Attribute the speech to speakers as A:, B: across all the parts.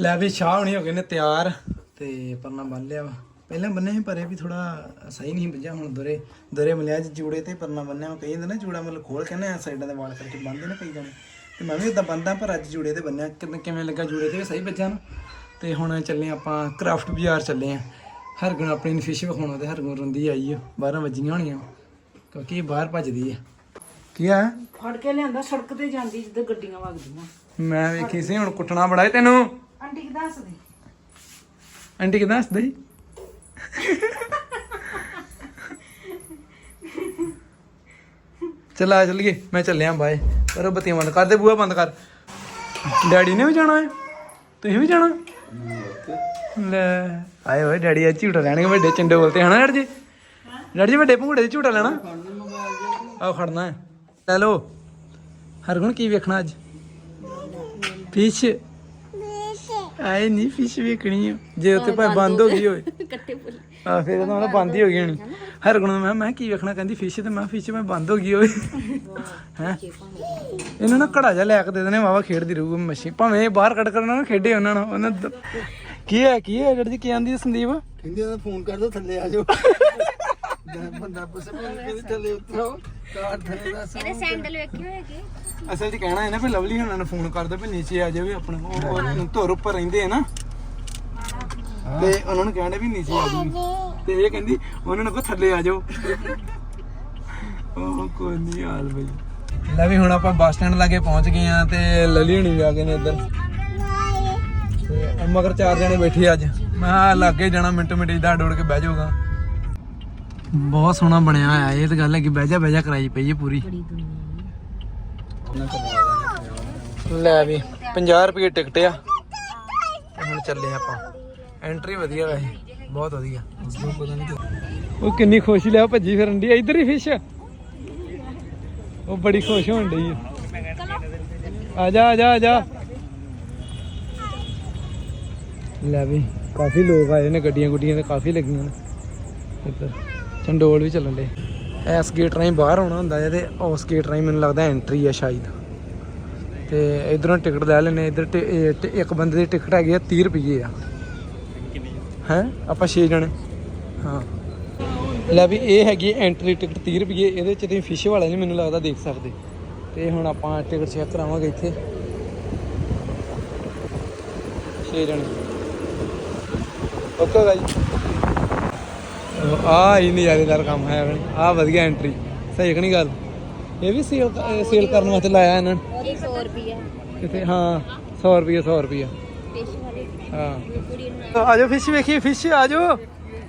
A: ਲੈ ਵੀ ਸ਼ਾਹ ਹੁਣੀ ਹੋ ਗਏ ਨੇ ਤਿਆਰ ਤੇ ਪਰਨਾ ਬੰਨ ਲਿਆ ਪਹਿਲਾਂ ਬੰਨਿਆ ਸੀ ਪਰੇ ਵੀ ਥੋੜਾ ਸਹੀ ਨਹੀਂ ਵੱਜਿਆ ਹੁਣ ਦੁਰੇ ਦੁਰੇ ਮਲਿਆ ਚ ਜੂੜੇ ਤੇ ਪਰਨਾ ਬੰਨਿਆ ਕਈ ਹੁੰਦੇ ਨਾ ਜੂੜਾ ਮਤਲਬ ਖੋਲ ਕੇ ਨਾ ਸਾਈਡਾਂ ਦੇ ਵਾਲ ਕਰਕੇ ਬੰਨਦੇ ਨਾ ਕਈ ਜਾਣੇ। ਤੇ ਮੈਂ ਵੀ ਉਦਾਂ ਬੰਨਦਾ ਪਰ ਅੱਜ ਜੂੜੇ ਤੇ ਬੰਨਿਆ। ਕਿਵੇਂ ਲੱਗਾ ਜੂੜੇ ਤੇ ਸਹੀ ਵੱਜਿਆ ਨਾ। ਤੇ ਹੁਣ ਚੱਲੇ ਆਪਾਂ ਕਰਾਫਟ ਬਾਜ਼ਾਰ ਚੱਲੇ ਆ। ਹਰਗੁਣ ਆਪਣੀ ਨੂੰ ਫਿਸ਼ ਵਿਖਾਉਣਾ ਤੇ ਹਰਗੁਣ ਰੰਦੀ ਆਈ ਆ। 12 ਵੱਜੀਆਂ ਹੋਣੀਆਂ ਕਿਉਂਕਿ ਇਹ ਬਾਹਰ ਭੱਜਦੀ ਆ। ਕੀ ਆ?
B: ਫੜ ਕੇ ਲਿਆਂਦਾ ਸੜਕ ਤੇ ਜਾਂਦੀ ਜਿੱਦਾਂ ਗੱਡੀਆਂ ਵਗਦੀਆਂ।
A: ਮੈਂ ਵੇਖੀ ਸੀ ਹੁਣ ਕੁੱਟਣਾ ਬੜਾ ਤੈਨੂੰ।
B: ਆਂਟੀ ਕਿ ਦੱਸ ਦੇ
A: ਆਂਟੀ ਕਿਦਾਂ ਹੱਸਦਾ ਜੀ ਚਲ ਆ ਚੱਲੀਏ, ਮੈਂ ਚੱਲਿਆ ਬਾਏ। ਪਰ ਉਹ ਬੱਤੀਆਂ ਬੰਦ ਕਰ ਦੇ, ਬੂਹਾ ਬੰਦ ਕਰ। ਡੈਡੀ ਨੇ ਵੀ ਜਾਣਾ ਹੈ? ਤੁਸੀਂ ਵੀ ਜਾਣਾ? ਲੈ, ਆਏ ਹੋਏ ਡੈਡੀ ਆ ਝੂਟਾ ਲੈਣਗੇ ਵੱਡੇ ਚੰਡੇ ਬੋਲਤੇ ਹਨਾ ਡੈਡੀ ਜੀ? ਡੈਡੀ ਜੀ, ਵੱਡੇ ਭੂੜੇ ਦੇ ਝੂਟਾ ਲੈਣਾ? ਆਹ ਖੜਨਾ ਹੈ। ਲੈ ਲਓ। ਹਰਗੁਣ, ਕੀ ਵੇਖਣਾ ਅੱਜ? ਫਿਸ਼ ਆਏ ਨਹੀਂ ਫਿਸ਼ ਵੇਖਣੀ ਆ। ਜੇ ਉੱਥੇ ਭਾਵੇਂ ਬੰਦ ਹੋ ਗਈ। ਹੋਵੇ।
B: ਕੱਟੇ ਪੁੱਲ।
A: ਆ ਫਿਰ ਤਾਂ ਮਤਲਬ ਬੰਦ ਹੀ ਹੋ ਗਈ ਹੋਣੀ। ਹਰਗੁਣ ਨੂੰ ਮੈਂ ਮੈਂ ਕੀ ਵੇਖਣਾ ਕਹਿੰਦੀ ਫਿਸ਼ ਤੇ ਮੈਂ ਫਿਸ਼ ਮੈਂ ਬੰਦ ਹੋ ਗਈ ਹੋਵੇ। ਹੈ? ਇਹਨਾਂ ਨੂੰ ਘੜਾ ਜਾ ਲੈ ਕੇ ਦੇ ਦੇਣੇ ਵਾਵਾ ਖੇਡਦੀ ਰਹੂਗੀ ਮੱਛੀ। ਭਾਵੇਂ ਇਹ ਬਾਹਰ ਕੱਢ ਕਰਨਾ ਨਾ ਖੇਡੇ ਉਹਨਾਂ ਨਾਲ ਉਹਨਾਂ ਕੀ ਹੈ ਕੀ ਹੈ ਜਿਹੜੀ ਕੀ ਆਂਦੀ ਸੰਦੀਪ?
C: ਕਹਿੰਦੇ ਉਹਦਾ ਫੋਨ ਕਰ ਦੋ ਥੱਲੇ ਆ ਜਾਓ। ਬੰਦਾ ਪੁੱਛੇ ਕਹਿੰਦੇ ਥੱਲੇ ਉਤਰੋ ਕਾਰ ਥੱਲੇ ਦਾ
B: ਇਹਦੇ ਸੈਂਡਲ ਵੇਖੇ ਹੋਏ ਕਿ
A: ਅਸਲ 'ਚ ਕਹਿਣਾ ਹੈ ਨਾ ਵੀ ਲਵਲੀ ਹੁਣਾਂ ਨੂੰ ਫੋਨ ਕਰ ਦੋ ਵੀ ਨੀਚੇ ਆ ਜਾਵੇ ਆਪਣਾ ਉਹ ਉਹ ਧੁਰ ਉੱਪਰ ਰਹਿੰਦੇ ਆ ਨਾ। ਤੇ ਉਹਨਾਂ ਨੂੰ ਕਹਿਣਾ ਵੀ ਨੀਚੇ ਆ ਜਾਓ। ਤੇ ਇਹ ਕਹਿੰਦੀ ਉਹਨਾਂ ਨੂੰ ਕੋ ਥੱਲੇ ਆ ਜਾਓ। ਉਹ ਕੋਈ ਨਹੀਂ ਹਾਲ ਬਈ। ਲੈ ਵੀ ਹੁਣ ਆਪਾਂ ਬੱਸ ਸਟੈਂਡ ਲਾਗੇ ਪਹੁੰਚ ਗਏ ਆ ਤੇ ਲਲੀ ਹੁਣੀ ਵੀ ਆ ਗਏ ਨੇ ਇੱਧਰ। ਤੇ ਮਗਰ ਚਾਰ ਜਣੇ ਬੈਠੇ ਅੱਜ। ਮੈਂ ਕਿਹਾ ਲਾਗੇ ਜਾਣਾ ਮਿੰਟੋ ਮਿੰਟ ਇਦਾਂ ਡੋੜ ਕੇ ਬਹਿ ਜਾਊਗਾ। ਬਹੁਤ ਸੋਹਣਾ ਬਣਿਆ ਹੋਇਆ ਇਹ ਤਾਂ ਗੱਲ ਹੈ ਕਿ ਬਹਿ ਜਾ ਬਹਿ ਜਾ ਕਰਾਈ ਪਈ ਹੈ ਪੂਰੀ। ਲੈ ਵੀ 50 ਰੁਪਏ ਟਿਕਟ ਆ। ਤੇ ਹੁਣ ਚੱਲੇ ਆਪਾਂ। ਐਂਟਰੀ ਵਧੀਆ ਵੈਸੇ ਬਹੁਤ ਵਧੀਆ। ਉਹ ਕਿੰਨੀ ਖੁਸ਼ ਲਿਆ ਭੱਜੀ ਫਿਰਨ ਦੀ ਇੱਧਰ ਹੀ ਫਿਸ਼ ਉਹ ਬੜੀ ਖੁਸ਼ ਹੋਣ ਡਈ ਆ। ਆ ਜਾ ਆ ਜਾ ਆ ਜਾ। ਲੈ ਵੀ ਕਾਫੀ ਲੋਕ ਆਏ ਨੇ ਗੱਡੀਆਂ ਗੁੱਡੀਆਂ ਤੇ ਕਾਫੀ ਲੱਗੀਆਂ ਨੇ। ਇੱਧਰ। ਚੰਡੋਲ ਵੀ ਚੱਲਣ ਦੇ ਐਸ ਗੇਟ ਰਾਹੀਂ ਬਾਹਰ ਆਉਣਾ ਹੁੰਦਾ ਹੈ ਤੇ ਉਸ ਗੇਟ ਰਾਹੀਂ ਮੈਨੂੰ ਲੱਗਦਾ ਐਂਟਰੀ ਆ ਸ਼ਾਇਦ। ਤੇ ਇਧਰੋਂ ਟਿਕਟ ਲੈ ਲੈਨੇ ਇਧਰ ਇੱਕ ਬੰਦੇ ਦੀ ਟਿਕਟ ਹੈਗੀ ਆ 30 ਰੁਪਏ ਆ। ਹੈ? ਆਪਾਂ 6 ਜਣੇ। ਹਾਂ। ਲੈ ਵੀ ਇਹ ਹੈਗੀ ਐਂਟਰੀ ਟਿਕਟ 30 ਰੁਪਏ ਇਹਦੇ ਵਿੱਚ ਤੁਸੀਂ ਫਿਸ਼ ਵਾਲਾ ਨਹੀਂ ਮੈਨੂੰ ਲੱਗਦਾ ਦੇਖ ਸਕਦੇ। ਤੇ ਹੁਣ ਆਪਾਂ ਟਿਕਟ ਚੈੱਕ ਕਰਾਵਾਂਗੇ ਇੱਥੇ। 6 ਜਣੇ। ਓਕੇ ਗਾਈ ਆ ਹੀ ਨਜ਼ਾਰੇਦਾਰ ਕੰਮ ਹੈ ਆ ਵਧੀਆ ਐਂਟਰੀ ਸਹੀ ਕਿ ਨਹੀਂ ਗੱਲ? ਇਹ ਵੀ ਸੇਲ ਸੇਲ ਕਰਨ ਵਾਸਤੇ ਲਾਇਆ ਇਹਨਾਂ ਨੇ।
B: 100 ਰੁਪਿਆ
A: ਕਿਤੇ ਹਾਂ 100 ਰੁਪਏ 100 ਰੁਪਏ
B: ਫਿਸ਼ ਵਾਲੇ।
A: ਹਾਂ।
B: ਕੁੜੀ ਨੂੰ
A: ਆ ਜਾਓ ਫਿਸ਼ ਵੇਖੀਏ ਫਿਸ਼ ਆ ਜਾਓ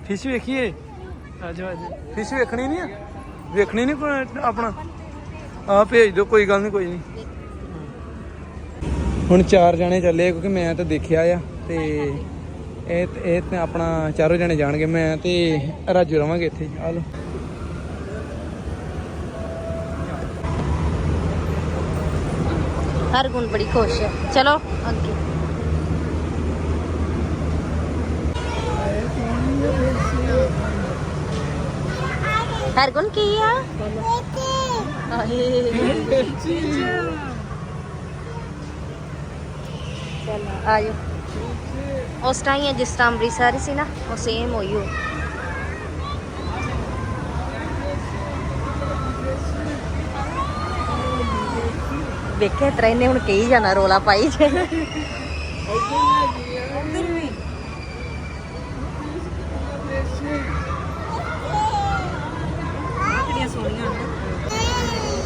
A: ਫਿਸ਼ ਵੇਖੀਏ। ਆ ਜਾਓ ਆ ਜਾਓ ਫਿਸ਼ ਵੇਖਣੀ ਨਹੀਂ ਆ? ਵੇਖਣੀ ਨਹੀਂ ਆਪਣਾ ਆ ਭੇਜ ਦਿਓ ਕੋਈ ਗੱਲ ਨਹੀਂ ਕੋਈ ਨਹੀਂ। ਹੁਣ ਚਾਰ ਜਣੇ ਚੱਲੇ ਕਿਉਂਕਿ ਮੈਂ ਤਾਂ ਦੇਖਿਆ ਆ ਤੇ ਇਹ ਇਹ ਤੇ ਆਪਣਾ ਚਾਰੋਂ ਜਣੇ ਜਾਣਗੇ ਮੈਂ ਤੇ ਰਾਜੂ ਰਵਾਂਗੇ ਇੱਥੇ। ਆ ਲਓ।
B: ਹਰ ਗੁਣ ਬੜੀ ਖੁਸ਼ ਹੈ। ਚਲੋ। ਅੱਗੇ। ਹਰ ਗੁਣ ਕੀ ਆ? ਆਏ ਚਲੋ ਆਜੋ ਉਸ ਟਾਈਮ ਹੈ ਜਿਸ ਤਰ੍ਹਾਂ ਅੰਮ੍ਰਿਤਸਰ ਸੀ ਨਾ, ਉਹ ਸੇਮ ਹੋਈ ਹੋ ਵੇਖੇ ਤਰ੍ਹਾਂ ਇਹਨੇ ਹੁਣ ਕਹੀ ਜਾਣਾ, ਰੋਲਾ ਪਾਈ ਜੇ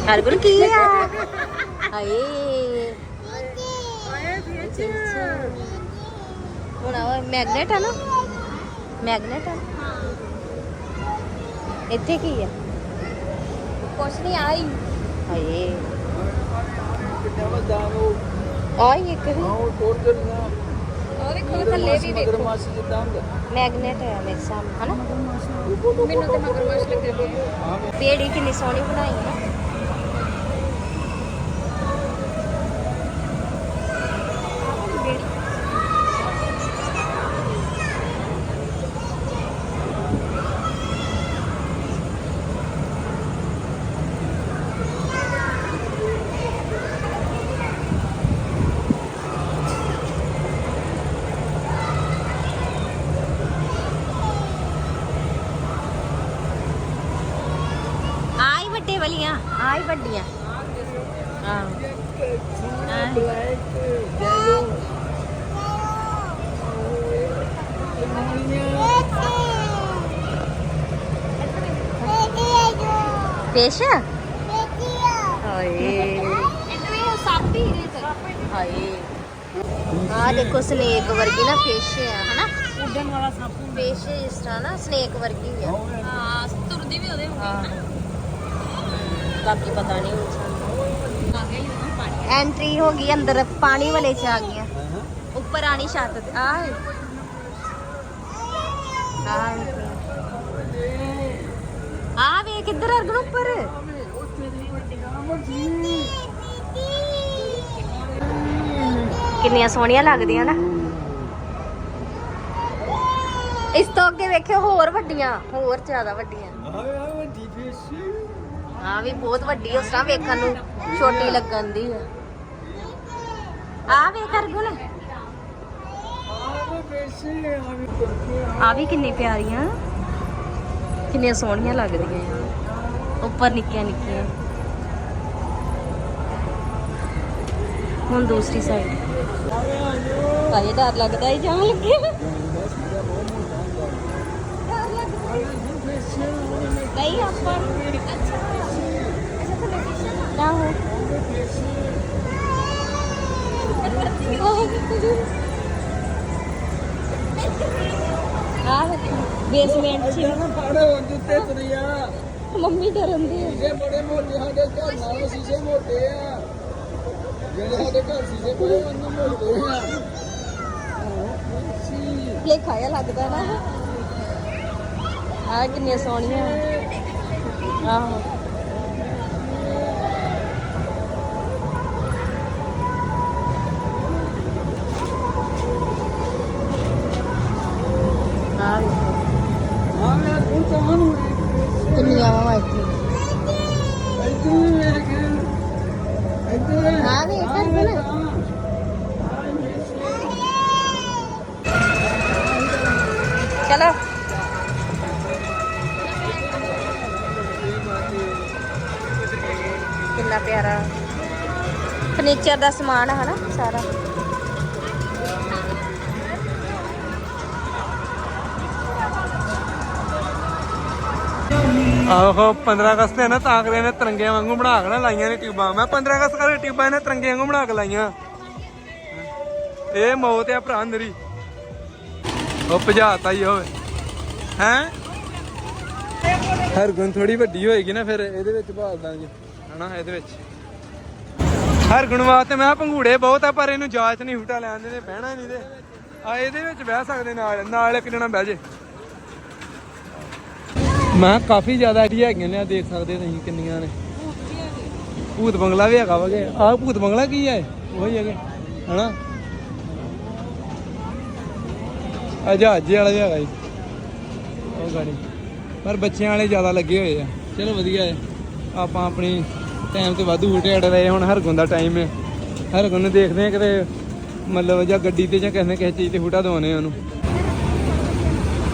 B: ਹਰਗੁਣ, ਕੀ ਆ? ਹਾਏ। ਹੁਣ ਆ ਮੈਗਨੇਟ ਆ ਨਾ? ਮੈਗਨੇਟ ਆ? ਇੱਥੇ ਕੀ ਆ? ਕੁਛ ਨਹੀਂ ਆਈ ਹਾਏ। ਆਈ ਇੱਕ ਵੀ
C: ਉਹ
B: ਵੇਖੋ ਥੱਲੇ ਵੀ ਵੇਖੋ ਮੈਗਨੇਟ ਹੈ ਮੇਰੇ ਸਾਹਮਣੇ ਹਨਾ? ਮੈਨੂੰ ਤੇ ਮਗਰਮੱਛ ਲੱਗੇ ਪਏ ਬੇੜੀ ਕਿੰਨੀ ਸੋਹਣੀ ਬਣਾਈ ਹੈ ਵਾਲੀਆਂ ਆ ਹੀ ਵੱਡੀਆਂ। ਆਹ। ਪੇਸ਼ ਹਾਏ ਹਾਏ। ਆ ਦੇਖੋ ਸਨੇਕ ਵਰਗੀ ਨਾ ਫਿਸ਼ ਆ ਹਨਾ?
D: ਉੱਡਣ ਵਾਲਾ ਸੱਪ
B: ਫਿਸ਼ ਇਸ ਤਰ੍ਹਾਂ ਨਾ ਸਨੇਕ ਵਰਗੀ ਆ।
D: ਹਾਂ ਤੁਰਦੀ ਵੀ ਉਹਦੇ
B: ਹਾਂ। ਬਾਕੀ ਪਤਾ ਨਹੀਂ ਹੁਣ। ਸਾਨੂੰ ਐਂਟਰੀ ਹੋ ਗਈ ਅੰਦਰ ਪਾਣੀ ਵਾਲੇ ਚ ਆ ਗਈਆਂ। ਉੱਪਰ ਆਣੀ ਛੱਤ ਤੇ ਆ ਆ ਵੇ ਕਿੱਧਰ ਅਰਗਣ ਉੱਪਰ? ਕਿੰਨੀਆਂ ਸੋਹਣੀਆਂ ਲੱਗਦੀਆਂ ਨਾ। ਇਸ ਤੋਂ ਅੱਗੇ ਵੇਖਿਓ ਹੋਰ ਵੱਡੀਆਂ ਹੋਰ ਜ਼ਿਆਦਾ ਵੱਡੀਆਂ।
C: ਆਵੇ ਆ ਵੱਡੀ ਫਿਸ਼
B: ਵੀ ਬਹੁਤ ਵੱਡੀ ਉਸ ਤਰ੍ਹਾਂ ਵੇਖਣ ਨੂੰ ਛੋਟੀ ਲੱਗਣ ਦੀ ਆ। ਆ ਵੇਖ ਅਰਗੁਣ ਆ ਵੀ ਕਿੰਨੀ ਪਿਆਰੀਆਂ। ਕਿੰਨੀਆਂ ਸੋਹਣੀਆਂ ਲੱਗਦੀਆਂ ਆ। ਉੱਪਰ ਨਿੱਕੀਆਂ ਨਿੱਕੀਆਂ। ਹੁਣ ਦੂਸਰੀ ਸਾਈਡ ਕਾਹੇ ਡਰ ਲੱਗਦਾ ਹੀ ਜਾਣ ਲੱਗੇ। ਡਰ ਲੱਗਦਾ। ਨਹੀਂ, ਆਪਾਂ ਅੱਛਾ। ਫਿਸ਼ ਨਾ ਹੋ ਆ ਬੇਸਮੈਂਟ ਚ
C: ਨਾ ਫਾੜੇ ਹੋ ਜੁੱਤੇ ਤੁਰਿਆ
B: ਮੰਮੀ ਡਰਨ ਦੀ
C: ਸ਼ੀਸ਼ੇ ਬੜੇ ਮੋਟੇ ਸਾਡੇ ਘਰ ਨਾਲੋਂ ਸ਼ੀਸ਼ੇ ਮੋਟੇ ਆ। ਜਿਹੜੇ ਸਾਡੇ ਘਰ ਸ਼ੀਸ਼ੇ ਬੜੇ ਉਹਨਾਂ ਮੋਟੇ ਆ।
B: ਲੇਖਾ ਜਿਹਾ ਲੱਗਦਾ ਨਾ। ਆ ਕਿੰਨੀਆਂ ਸੋਹਣੀਆਂ। ਆਹੋ। ਕਿੰਨੀਆਂ ਵਾ ਇੱਥੇ
C: ਇੱਧਰ ਵੀ ਵੇਖ ਇੱਧਰ
B: ਹਾਂ ਵੇਖ ਅਰਗੁਣ ਚਲੋ ਕਿੰਨਾ ਪਿਆਰਾ ਫਰਨੀਚਰ ਦਾ ਸਮਾਨ ਹੈ ਨਾ ਸਾਰਾ
A: ਆਹੋ 15 ਅਗਸਤ ਹੈ ਨਾ ਤਾਂ ਕਰੇ ਨੇ ਤਿਰੰਗੇ ਵਾਂਗੂ ਬਣਾ ਕੇ ਨਾ ਲਾਈਆਂ ਨੇ ਟਿਊਬਾਂ। ਮੈਂ 15 ਅਗਸਤ ਕਰਕੇ ਟਿਊਬਾਂ ਇਹਨੇ ਤਿਰੰਗੇ ਵਾਂਗੂ ਬਣਾ ਕੇ ਲਾਈਆਂ। ਇਹ ਮੌਤ ਆ ਭਰਾ ਮੇਰੀ। ਉਹ ਭਜਾਤਾ ਹੀ ਹੋਵੇ। ਹੈ? ਹਰਗੁਣ ਥੋੜੀ ਵੱਡੀ ਹੋਏਗੀ ਨਾ ਫਿਰ ਇਹਦੇ ਵਿੱਚ ਭਾਲ ਦਾਂਗੇ। ਹਨਾ, ਇਹਦੇ ਵਿੱਚ। ਹਰਗੁਣ ਵਾਸਤੇ ਮੈਂ ਕਿਹਾ ਪੰਘੂੜੇ ਬਹੁਤ ਆ, ਪਰ ਇਹਨੂੰ ਜਾਚ ਨਹੀਂ, ਹੂਟਾ ਲੈਣ ਦੇ ਬਹਿਣਾ ਨਹੀਂ ਦੇ ਆ, ਇਹਦੇ ਵਿੱਚ ਬਹਿ ਸਕਦੇ ਨਾਲ ਨਾਲ ਇੱਕ ਜਣਾ ਬਹਿ ਜੇ। ਮੈਂ ਕਿਹਾ ਕਾਫੀ ਜ਼ਿਆਦਾ ਆਈਡੀਆ ਹੈਗੀਆਂ ਨੇ, ਆਹ ਦੇਖ ਸਕਦੇ ਤੁਸੀਂ ਕਿੰਨੀਆਂ ਨੇ। ਭੂਤ ਬੰਗਲਾ ਵੀ ਹੈਗਾ ਵਗੇ ਆਹ ਭੂਤ ਬੰਗਲਾ ਕੀ ਹੈ? ਉਹੀ ਹੈਗੇ, ਹਨਾ? ਆ ਜਹਾਜ਼ੇ ਵਾਲਾ ਵੀ ਹੈਗਾ ਜੀ। ਉਹ ਗਾੜੀ। ਪਰ ਬੱਚਿਆਂ ਵਾਲੇ ਜ਼ਿਆਦਾ ਲੱਗੇ ਹੋਏ ਆ। ਚਲੋ ਵਧੀਆ ਹੈ। ਆਪਾਂ ਆਪਣੀ ਟਾਈਮ ਤੇ ਵਾਧੂ ਹੂਟੇ ਅੜ ਰਹੇ ਹੁਣ ਹਰਗੁਣ ਦਾ ਟਾਈਮ ਹੈ। ਹਰਗੁਣ ਨੂੰ ਦੇਖਦੇ ਆ ਕਿਤੇ, ਮਤਲਬ ਜਾਂ ਗੱਡੀ ਤੇ ਜਾਂ ਕਿਸੇ ਨੇ ਕਿਸੇ ਚੀਜ਼ ਤੇ ਹੂਟਾ ਦਵਾਉਣੇ ਉਹਨੂੰ।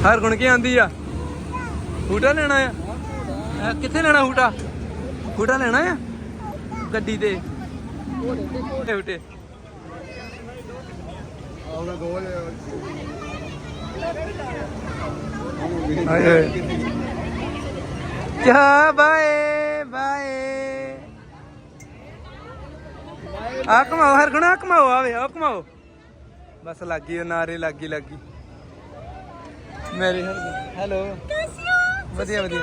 A: ਹਰਗੁਣ ਕੀ ਆਂਦੀ ਆ? ਹੂਟਾ ਲੈਣਾ ਆ? ਕਿੱਥੇ ਲੈਣਾ ਹੂਟਾ? ਹੂਟਾ ਲੈਣਾ ਆ? ਗੱਡੀ ਤੇ? ਹੂਟੇ ਹੂਟੇ
C: ਆਉਣਾ ਗੋਲ
A: ਹਾਏ। ਹਾਏ ਕਿਆ ਬਾਏ ਬਾਏ। ਆ ਕਮਾਓ ਹਰ ਗੁਣਾ ਕਮਾਓ ਆਵੇ ਆ ਕਮਾਓ ਬਸ ਲੱਗੀ ਉਹ ਨਾਰੇ ਲੱਗੀ ਲੱਗੀ। ਮੇਰੇ ਹਰ ਹੈਲੋ ਵਧੀਆ ਵਧੀਆ।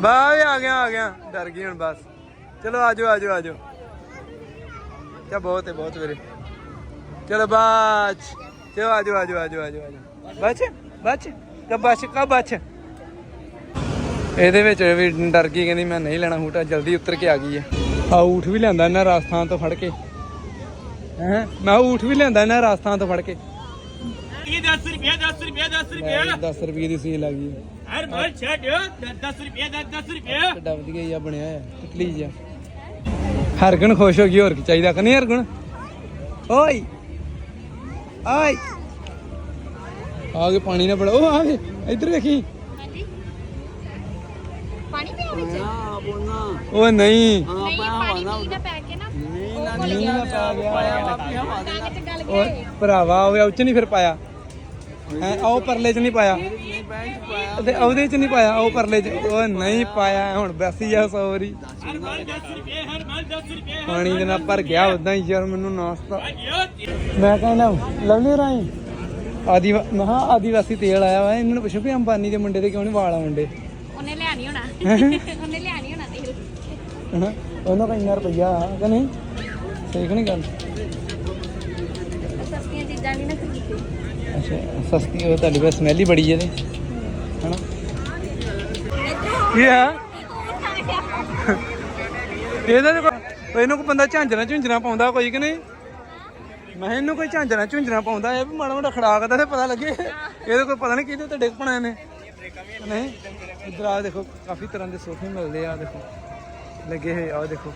A: ਬਾਏ ਆ ਗਿਆ ਆ ਗਿਆ। ਡਰ ਗਈ ਹੁਣ ਬਸ। ਚਲੋ ਆਜੋ ਆਜੋ ਆਜੋ ਕਿਆ ਬਹੁਤ ਹੈ, ਬਹੁਤ ਵੀਰੇ। ਚਲੋ ਬਾਚ ਚਲੋ ਆਜੋ ਆਜੋ ਆਜੋ ਆਜੋ ਆਜੋ ਬਚ ਬਚ ਕਬ ਬਚ ਇਹਦੇ ਵਿੱਚ ਵੀ ਡਰ ਗਈ, ਕਹਿੰਦੀ ਮੈਂ ਨਹੀਂ ਲੈਣਾ ਹੂਟਾ ਜਲਦੀ ਉਤਰ ਕੇ ਆ ਗਈ ਹੈ। ਆ ਊਠ ਵੀ ਲਿਆਂਦਾ ਇਹਨਾਂ ਰਾਜਸਥਾਨ ਤੋਂ ਫੜ ਕੇ। ਹੈ? ਮੈਂ ਊਠ ਵੀ ਲਿਆਂਦਾ ਇਹਨਾਂ ਰਾਜਸਥਾਨ ਤੋਂ ਫੜ ਕੇ।
D: ਇਹ 10 ਰੁਪਏ 10 ਰੁਪਏ 10 ਰੁਪਏ
A: 10 ਰੁਪਏ ਦੀ ਸੀਲ ਆ ਗਈ।
D: ਹਰ ਮਰ ਛੱਡਿਓ 10 ਰੁਪਏ 10 ਰੁਪਏ
A: ਕਿੱਡਾ ਵਧੀਆ ਜਿਹਾ ਬਣਿਆ ਹੈ ਇਟਲੀ ਜਿਹਾ ਹਰਗੁਣ ਖੁਸ਼ ਹੋ ਗਈ ਹੋਰ ਕੀ ਚਾਹੀਦਾ ਕਿ ਨਹੀਂ ਹਰਗੁਣ? ਓਏ ਓਏ। ਆ ਪਾਣੀ ਨਾ ਬੜਾ ਉਹ ਆ ਇੱਧਰ ਵੇਖੀ
B: ਪਾਣੀ ਪਿਆ ਵਿੱਚ?
C: ਹਾਂ
A: ਉਹ ਨਹੀਂ।
B: ਨਹੀਂ ਪਾਣੀ ਨਾ ਪੈ ਕੇ। ਨਾ
C: ਨਹੀਂ ਨਾ
A: ਪਾ ਗਿਆ। ਉਹ ਭਰਾਵਾ ਉਹ ਉੱਚ ਨਹੀਂ ਫਿਰ ਪਾਇਆ। ਹੈ ਉਹ ਪਰਲੇ ਚ ਨਹੀਂ ਪਾਇਆ।
C: ਨਹੀਂ ਬੈਂਚ ਪਾਇਆ।
A: ਤੇ ਉਹਦੇ ਚ ਨਹੀਂ ਪਾਇਆ ਉਹ ਪਰਲੇ ਚ। ਉਹ ਨਹੀਂ ਪਾਇਆ ਹੁਣ ਬੈਸੀ ਜਾ ਸੌਰੀ।
D: ਹਰ ਮਾਲ 10 ਰੁਪਏ ਹਰ ਮਾਲ 10 ਰੁਪਏ
A: ਪਾਣੀ ਦੇ ਨਾਲ ਭਰ ਗਿਆ ਉਦਾਂ ਹੀ ਯਾਰ ਮੈਨੂੰ ਨਾਸਤਾ।
D: ਇਹ
A: ਮੈਂ ਕਹਿੰਦਾ ਲਵਲੀ ਰਾਈ ਆਦੀ ਮਹਾ ਆਦੀਵਾਸੀ ਤੇਲ ਆਇਆ ਵਾ ਇਹਨਾਂ ਨੂੰ ਪੁੱਛੋ ਵੀ ਅੰਬਾਨੀ ਦੇ ਮੁੰਡੇ ਦੇ ਕਿਉਂ ਨਹੀਂ ਵਾਲ ਆਉਂਦੇ?
B: ਉਹਨੇ ਲਿਆ ਨਹੀਂ ਹੋਣਾ। ਉਹਨੇ ਲਿਆ ਨਹੀਂ ਹੋਣਾ ਤੇਲ।
A: ਹਨਾ ਉਹਨਾਂ ਦਾ ਇੰਨਾ ਰੁਪਈਆ ਕਿ ਨਹੀਂ? ਸਹੀ ਕਿ ਨਹੀਂ ਗੱਲ?
B: ਸਸਤੀਆਂ ਚੀਜ਼ਾਂ ਨਹੀਂ ਨਾ ਖਰੀਦਦੇ
A: ਅੱਛਾ ਸਸਤੀ ਉਹ ਤੁਹਾਡੀ ਬਸ ਸਮੈਲ ਹੀ ਬੜੀ ਇਹਦੇ। ਹਨਾ? ਕੀ ਆ? ਇਹਦਾ ਤੇ ਕੋਈ- ਇਹਨੂੰ ਕੋਈ ਬੰਦਾ ਝਾਂਜਰਾ ਝੁੰਜਰਾ ਪਾਉਂਦਾ ਕੋਈ ਕਿ ਨਹੀਂ? ਮੈਂ ਇਹਨੂੰ ਕੋਈ ਝਾਂਜਰਾ ਝੁੰਜਰਾ ਪਾਉਂਦਾ ਇਹ ਵੀ ਮਾੜਾ ਮਾੜਾ ਖੜਾਕ ਦਾ ਤੇ ਪਤਾ ਲੱਗੇ। ਇਹਦੇ ਕੋਈ ਪਤਾ ਨਹੀਂ ਕਿਹਦੇ ਤੇ ਡਿੱਗ ਪਣਾ ਇਹਨੇ। ਨਹੀਂ? ਇਧਰ ਆ ਦੇਖੋ ਕਾਫੀ ਤਰ੍ਹਾਂ ਦੇ ਸੋਫੇ ਮਿਲਦੇ ਆ ਦੇਖੋ। ਲੱਗੇ ਹੋਏ ਆ ਦੇਖੋ।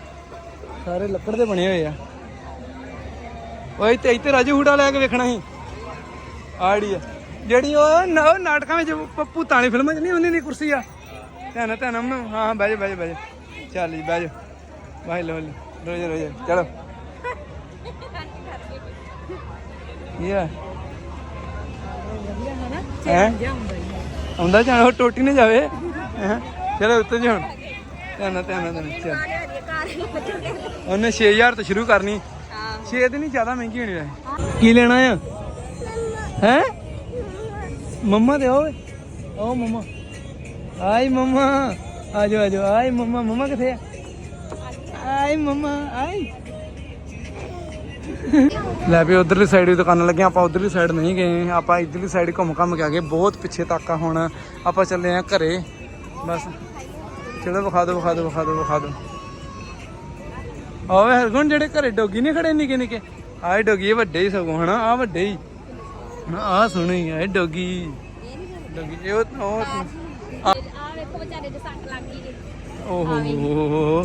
A: ਸਾਰੇ ਲੱਕੜ ਦੇ ਬਣੇ ਹੋਏ ਆ। ਓਏ ਤੇ ਇੱਥੇ ਰਾਜੂ ਹੂੜਾ ਲੈ ਕੇ ਵੇਖਣਾ ਸੀ। ਆੜੀ ਆ। ਜਿਹੜੀ ਉਹ ਨਾ- ਉਹ ਨਾਟਕਾਂ ਵਿੱਚ ਪੱਪੂ ਤਾਣੀ ਫਿਲਮਾਂ 'ਚ ਨਹੀਂ ਹੁੰਦੀ ਦੀ ਕੁਰਸੀ ਆ। ਧਿਆਨ ਧਿਆਨ ਹਾਂ ਹਾਂ ਬਹਿ ਜਾ ਬਹਿ ਜਾ ਬਹਿ ਜਾ। ਚੱਲ ਜੀ ਬਹਿ ਜਾ। ਬਾਈ ਲੋ ਰੋਜ ਰੋਜ ਚਲੋ। ਇਹ ਆ? ਹੈ? ਆਉਂਦਾ ਜਾਣਾ ਉਹ ਟੋਟੀ ਨੇ ਜਾਵੇ। ਹੈਂ? ਚਲੋ ਉੱਤੇ ਜਾ ਹੁਣ। ਧਿਆਨ ਨਾਲ, ਧਿਆਨ ਨਾਲ, ਧਿਆਨ ਨਾਲ, ਚੱਲ। ਉਹਨੇ 6000 ਤੋਂ ਸ਼ੁਰੂ ਕਰਨੀ। 6 ਤੇ ਨਹੀਂ ਜ਼ਿਆਦਾ ਮਹਿੰਗੀ ਹੋਣੀ ਵੈਸੇ। ਕੀ ਲੈਣਾ ਆ? ਹੈ? ਮੰਮਾ ਦੇ ਓਏ। ਓ ਮੰਮਾ। ਆਈ ਮੰਮਾ। ਆਜੋ ਆਜੋ। ਆਈ ਮੰਮਾ। ਮੰਮਾ ਕਿੱਥੇ ਆ? ਆਈ ਮੰਮਾ। ਆਈ। ਲੈ ਵੀ ਉਧਰਲੀ ਸਾਈਡ ਵੀ ਦੁਕਾਨਾਂ ਲੱਗੀਆਂ। ਆਪਾਂ ਉਧਰਲੀ ਸਾਈਡ ਨਹੀਂ ਗਏ। ਆਪਾਂ ਇਧਰਲੀ ਸਾਈਡ ਘੁੰਮ ਘੰਮ ਕੇ ਆ ਗਏ। ਬਹੁਤ ਪਿੱਛੇ ਤੱਕ ਆ ਹੁਣ। ਆਪਾਂ ਚੱਲੇ ਆ ਘਰੇ। ਬਸ। ਚਲੋ ਵਿਖਾ ਦਿਓ ਵਿਖਾ ਦਿਓ ਵਿਖਾ ਦਿਓ ਵਿਖਾ ਦਿਓ। ਆਵੇ ਹਰਗੁਣ ਜਿਹੜੇ ਘਰੇ ਡੋਗੀ ਨਹੀਂ ਖੜੇ ਨਿੱਕੇ ਨਿੱਕੇ। ਆਹ ਡੋਗੀ ਇਹ ਵੱਡੇ ਹੀ ਸਗੋਂ ਹਨਾ? ਆ ਵੱਡੇ ਹੀ। ਆ ਸੁਣੀ ਇਹ ਡੋਗੀ। ਡੋਗੀ ਇਹ ਉਹ ਉਹ-
B: ਆ ਵੇਖੋ ਵਿਚਾਰੇ ਦੇ ਸੱਟ ਲੱਗ ਗਈ।
A: ਓਹੋ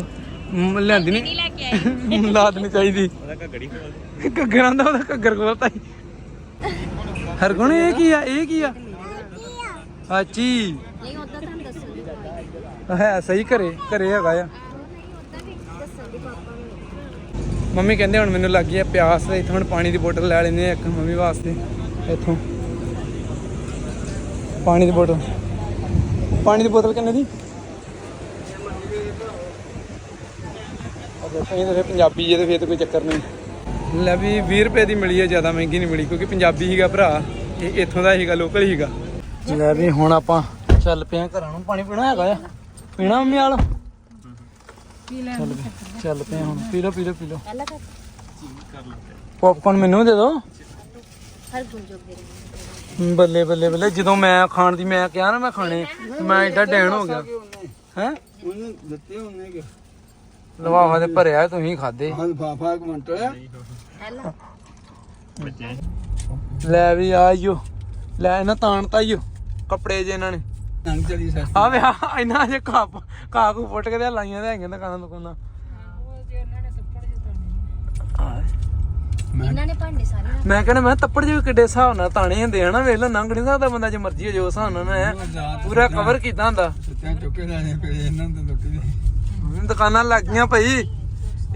A: ਲਿਆਂਦੀ
B: ਨਹੀਂ ਲੈ ਕੇ ਆਏ
A: ਲਾਦ ਨਹੀਂ ਚਾਹੀਦੀ।
D: ਉਹਦਾ
A: ਘੱਗਰਾਂ ਦਾ। ਉਹਦਾ ਘੱਗਰ ਖੋਲਤਾ ਹੀ ਹਰਗੁਣ ਇਹ ਕੀ ਆ? ਇਹ ਕੀ ਆ? ਆਚੀ
B: ਨਹੀਂ ਉਦਾਂ ਤੁਹਾਨੂੰ ਦੱਸਣ
A: ਹੈ ਸਹੀ ਘਰੇ ਘਰੇ ਹੈਗਾ ਆ
B: ਉਦਾਂ ਵੀ ਦੱਸਣ ਦੀ ਪਾਪਾ ਨੂੰ
A: ਮੰਮੀ ਕਹਿੰਦੇ ਹੁਣ ਮੈਨੂੰ ਲੱਗ ਆ ਪਿਆਸ ਤੇ ਇੱਥੋਂ ਹੁਣ ਪਾਣੀ ਦੀ ਬੋਤਲ ਲੈ ਲੈਂਦੇ ਆ ਇੱਕ ਮੰਮੀ ਵਾਸਤੇ, ਇੱਥੋਂ। ਪਾਣੀ ਦੀ ਬੋਤਲ। ਪਾਣੀ ਦੀ ਬੋਤਲ ਕਿੰਨੇ ਦੀ? ਅਗਰ ਤਾਂ ਪੰਜਾਬੀ ਜੇ ਤੇ ਫਿਰ ਤਾਂ ਕੋਈ ਚੱਕਰ ਨਹੀਂ। ਲੈ ਵੀ 20 ਰੁਪਏ ਦੀ ਮਿਲੀ ਹੈ ਜ਼ਿਆਦਾ ਮਹਿੰਗੀ ਨਹੀਂ ਮਿਲੀ, ਕਿਉਂਕਿ ਪੰਜਾਬੀ ਹੀਗਾ ਭਰਾ, ਇਹ ਇੱਥੋਂ ਦਾ ਹੀਗਾ ਲੋਕਲ ਹੀਗਾ ਲੈ ਵੀ ਹੁਣ ਆਪਾਂ ਚੱਲ ਪਏ ਘਰਾਂ ਨੂੰ, ਪਾਣੀ ਪੀਣਾ ਹੈਗਾ ਆ। ਪੀਣਾ ਮੰਮੀ ਵਾਲ? ਚੱਲ ਪਏ ਚੱਲ ਪਏ ਹੁਣ ਪੀ ਲਓ ਪੀ ਲਓ ਪੀ ਲਓ।
B: ਪਹਿਲਾਂ ਕਰ
A: ਪੌਪਕਾਰਨ ਮੈਨੂੰ ਦੇ ਦਿਓ
B: ਹਰ ਗੁੰਜੋਗ ਦੇ ਰਹੇ
A: ਬੱਲੇ ਬੱਲੇ ਬੱਲੇ ਜਦੋਂ ਮੈਂ ਖਾਣ ਦੀ ਮੈਂ ਕਿਹਾ ਨਾ ਮੈਂ ਖਾਣੇ ਮੈਂ ਐਡਾ ਡੈਣ ਹੋ ਗਿਆ। ਹੈ?
C: ਉਹਨੇ ਦਿੱਤੇ ਉਹਨੇ ਕਿ?
A: ਲਵਾਵਾ ਦੇ ਭਰਿਆ ਤੁਸੀਂ ਖਾਦੇ।
C: ਹਾਂ ਫਾਫਾ ਕਮੈਂਟ ਹੋਇਆ
B: ਪਹਿਲਾਂ।
A: ਲੈ ਵੀ ਆਇਓ। ਲੈ ਇਹਨਾਂ ਤਾਣਤਾ ਈਓ ਕੱਪੜੇ ਜੇ ਇਹਨਾਂ ਨੇ।
C: ਨੰਗ
A: ਆ ਵੇ ਆਹ ਇਹਨਾਂ ਜੇ ਕਾਪ ਕਾਕੂ ਫੁੱਟ ਕੇ ਤੇ ਲਾਈਆਂ ਤੇ ਹੈਗੇ ਦੁਕਾਨਾਂ ਦੁਕਾਨਾਂ।
B: ਇਹਨਾਂ ਨੇ ਭਾਂਡੇ ਸਾਰੇ ਰੱਖ-
A: ਮੈਂ ਕਹਿੰਦਾ ਮੈਂ ਤੱਪੜ ਜਿਹਾ ਕਿੱਡੇ ਹਿਸਾਬ ਨਾਲ ਤਾਣੇ ਹੁੰਦੇ ਆ ਨਾ ਵੇਖ ਲਓ ਨੰਗ ਨਹੀਂ ਸਕਦਾ ਬੰਦਾ ਜੇ ਮਰਜ਼ੀ ਹੋ ਜੋ ਹਿਸਾਬ ਨਾਲ ਨਾ ਐਂ ਪੂਰਾ ਕਵਰ ਕੀਤਾ ਹੁੰਦਾ।
C: ਸੁੱਤਿਆਂ ਚੁੱਕੇ ਲੈਣੇ ਫਿਰ ਇਹਨਾਂ ਦੇ ਲੋਕੀ ਦੇ
A: ਹੁਣ ਦੁਕਾਨਾਂ ਲੱਗ ਗਈਆਂ ਭਾਈ।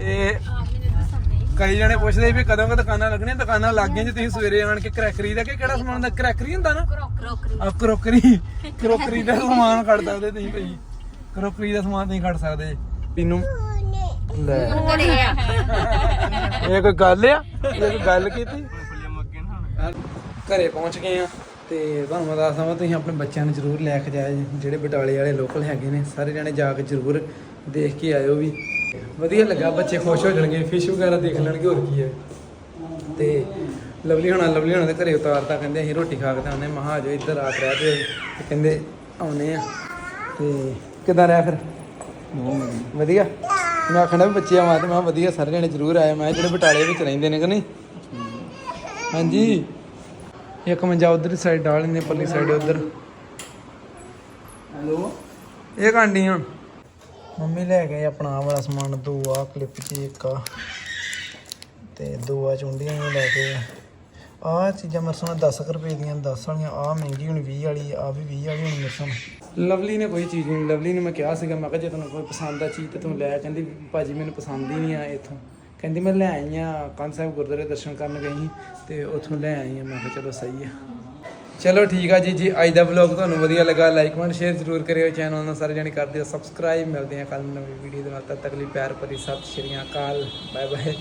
A: ਇਹ
B: ਆ
A: ਕਈ ਜਣੇ ਪੁੱਛਦੇ ਵੀ ਕਦੋਂ ਕਿ ਦੁਕਾਨਾਂ ਲੱਗਣੀਆਂ? ਦੁਕਾਨਾਂ ਲੱਗ ਗਈਆਂ ਜੇ ਤੁਸੀਂ ਸਵੇਰੇ ਆਣ ਕੇ ਕਰੈਕਰੀ ਦਾ ਕਿ ਕਿਹੜਾ ਸਮਾਨ ਦਾ ਕਰੈਕਰੀ ਹੁੰਦਾ ਨਾ?
B: ਕਰੋਕਰੀ।
A: ਆ ਕਰੋਕਰੀ। ਕਰੋਕਰੀ ਦਾ ਸਮਾਨ ਕੱਢ ਸਕਦੇ ਤੁਸੀਂ ਭਾਈ। ਕਰੋਕਰੀ ਦਾ ਸਮਾਨ ਤੁਸੀਂ ਕੱਢ ਸਕਦੇ। ਪੀਨੂੰ? ਲੈ। ਇਹ ਕੋਈ ਗੱਲ ਆ? ਇਹ ਕੋਈ ਗੱਲ ਕੀਤੀ? ਘਰੇ ਪਹੁੰਚ ਗਏ ਆ ਤੇ ਤੁਹਾਨੂੰ ਮੈਂ ਦੱਸਦਾ ਵਾਂ ਤੁਸੀਂ ਆਪਣੇ ਬੱਚਿਆਂ ਨੂੰ ਜ਼ਰੂਰ ਲੈ ਕੇ ਜਾਇਓ। ਜਿਹੜੇ ਬਟਾਲੇ ਵਾਲੇ ਲੋਕਲ ਹੈਗੇ ਨੇ ਸਾਰੇ ਜਣੇ ਜਾ ਕੇ ਜ਼ਰੂਰ ਦੇਖ ਕੇ ਆਇਓ ਵੀ। ਵਧੀਆ ਲੱਗਾ ਬੱਚੇ ਖੁਸ਼ ਹੋ ਜਾਣਗੇ ਫਿਸ਼ ਵਗੈਰਾ ਦੇਖ ਲੈਣਗੇ ਹੋਰ ਕੀ ਹੈ। ਤੇ ਲਵਲੀ ਹੋਣਾ ਲਵਲੀ ਹੋਣਾ ਦੇ ਘਰੇ ਉਤਾਰਤਾ ਕਹਿੰਦੇ ਅਸੀਂ ਰੋਟੀ ਖਾ ਕੇ ਤਾਂ ਆਉਂਦੇ ਮਹਾ ਆਜੋ ਇੱਧਰ ਆ ਕੇ ਰਹਿ ਤੇ ਕਹਿੰਦੇ ਆਉਨੇ ਆ ਤੇ ਕਿਦਾਂ ਰਿਹਾ ਫਿਰ? ਵਧੀਆ। ਮੈਂ ਆਖਣਾ ਵੀ ਬੱਚੇ ਆਵਾਂ ਤੇ ਮੈਂ ਵਧੀਆ ਸਾਰੇ ਜਣੇ ਜ਼ਰੂਰ ਆਏ। ਮੈਂ ਜਿਹੜੇ ਬਟਾਲੇ ਵਿੱਚ ਰਹਿੰਦੇ ਨੇ ਕਿ ਨਹੀਂ? ਹਾਂਜੀ। ਇੱਕ ਮੰਜਾ ਉਧਰ ਸਾਈਡ ਡਾਲ ਲੈਂਦੇ ਪਰਲੀ ਸਾਈਡ ਉਧਰ।
C: ਹੈਲੋ।
A: ਇਹ ਕਾਂਡੀ ਹੁਣ। ਮੰਮੀ ਲੈ ਗਏ ਆਪਣਾ ਆਹ ਵਾਲਾ ਸਮਾਨ ਦੋ ਆ ਕਲਿੱਪ ਚ ਇੱਕ ਆ। ਤੇ ਦੋ ਆ ਚੁੰਡੀਆਂ ਵੀ ਲੈ ਕੇ ਆਹ ਚੀਜ਼ਾਂ ਮੇਰੇ ਸਾਹਮਣੇ 10 ਰੁਪਏ ਦੀਆਂ 10 ਵਾਲੀਆਂ, ਆਹ ਮਹਿੰਗੀ ਹੁਣ 20 ਵਾਲੀ ਆ ਵੀ 20 ਵਾਲੀ ਹੁਣ ਮੇਰੇ ਸਾਹਮਣੇ ਲਵਲੀ ਨੇ ਕੋਈ ਚੀਜ਼ ਨਹੀਂ ਲਵਲੀ ਨੂੰ ਮੈਂ ਕਿਹਾ ਸੀਗਾ, ਮੈਂ ਕਿਹਾ ਜੇ ਤੁਹਾਨੂੰ ਕੋਈ ਪਸੰਦ ਆ ਚੀਜ਼ ਤੇ ਤੂੰ ਲੈ, ਕਹਿੰਦੀ ਭਾਜੀ ਮੈਨੂੰ ਪਸੰਦ ਹੀ ਨਹੀਂ ਆ ਇੱਥੋਂ। ਕਹਿੰਦੀ ਮੈਂ ਲੈ ਆਈ ਆ, ਕੰਨ ਸਾਹਿਬ ਗੁਰਦੁਆਰੇ ਦਰਸ਼ਨ ਕਰਨ ਗਈ ਸੀ ਤੇ ਉੱਥੋਂ ਲੈ ਆਈ ਆ, ਮੈਂ ਕਿਹਾ ਚਲੋ ਸਹੀ ਆ। ਚਲੋ ਠੀਕ ਆ ਜੀ ਜੀ ਅੱਜ ਦਾ ਵਲੌਗ ਤੁਹਾਨੂੰ ਵਧੀਆ ਲੱਗਾ ਲਾਈਕ ਕਮੈਂਟ ਸ਼ੇਅਰ ਜ਼ਰੂਰ ਕਰਿਓ ਚੈਨਲ ਨੂੰ ਸਾਰੇ ਜਣੇ ਕਰ ਦਿਓ ਸਬਸਕ੍ਰਾਈਬ ਮਿਲਦੇ ਆ ਕੱਲ ਨਵੀਂ ਵੀਡੀਓ ਦੇ ਨਾਲ, ਤਦ ਤੱਕ ਲਈ ਪਿਆਰ ਭਰੀ ਸਤਿ ਸ਼੍ਰੀ ਅਕਾਲ ਬਾਏ ਬਾਏ